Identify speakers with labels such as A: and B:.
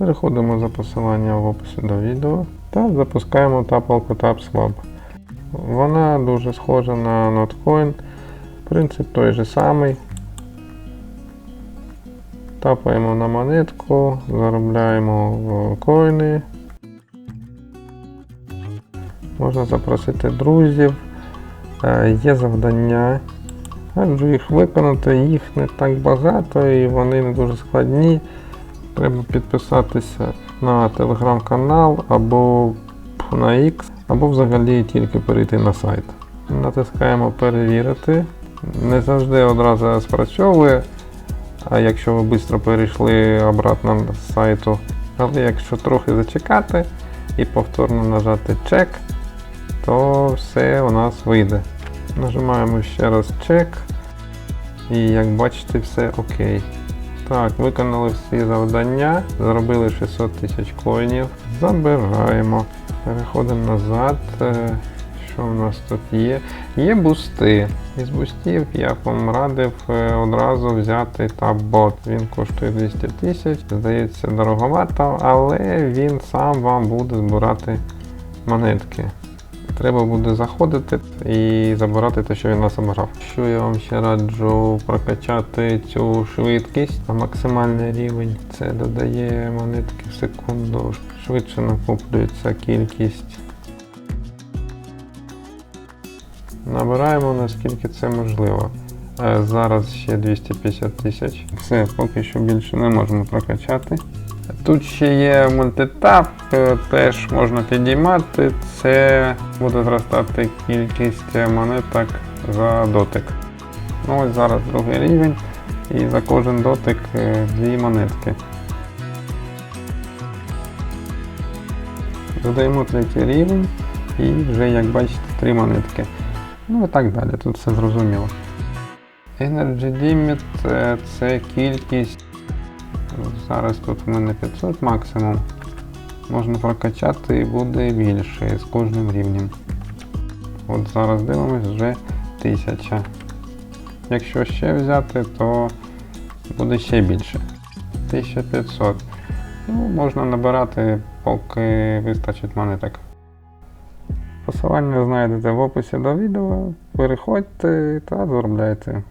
A: Переходимо за посиланням в описі до відео та запускаємо тапалку TapSwap. Вона дуже схожа на Notcoin. Принцип той же самий. Тапаємо на монетку, заробляємо коїни. Можна запросити друзів. Е, Є завдання. Раджу їх виконати, їх не так багато і вони не дуже складні. Треба підписатися на телеграм-канал або на X, або взагалі тільки перейти на сайт. Натискаємо перевірити. Не завжди одразу спрацьовує. А якщо ви швидко перейшли обратно з сайту, але якщо трохи зачекати і повторно нажати чек, то все у нас вийде. Нажимаємо ще раз чек. І як бачите, все окей. Так, виконали всі завдання, заробили 600 тисяч коїнів. Забираємо. Переходимо назад. Е, Що у нас тут є? Є бусти. Із бустів я б вам радив е, одразу взяти таб-бот. Він коштує 200 тисяч, здається, дороговато, але він сам вам буде збирати монетки. Треба буде заходити і забирати те, що він нас обрав. Що я вам ще раджу прокачати цю швидкість на максимальний рівень. Це додає монетки в секунду, швидше накоплюється кількість. Набираємо наскільки це можливо. Е, Зараз ще 250 тисяч. Все, поки що більше не можемо прокачати. Тут ще є мультитап, е, теж можна підіймати. Це буде зростати кількість монеток за дотик. Ну ось зараз другий рівень, і за кожен дотик е, дві монетки. Додаємо третій рівень і вже, як бачите, три монетки. Ну і так далі, тут все зрозуміло. Energy Limit е, це кількість Зараз тут в мене 500 максимум. Можна прокачати і буде більше з кожним рівнем. От зараз дивимось вже 1000. Якщо ще взяти, то буде ще більше. 1500. Ну, можна набирати, поки вистачить монеток. Посилання знайдете в описі до відео. Переходьте та заробляйте.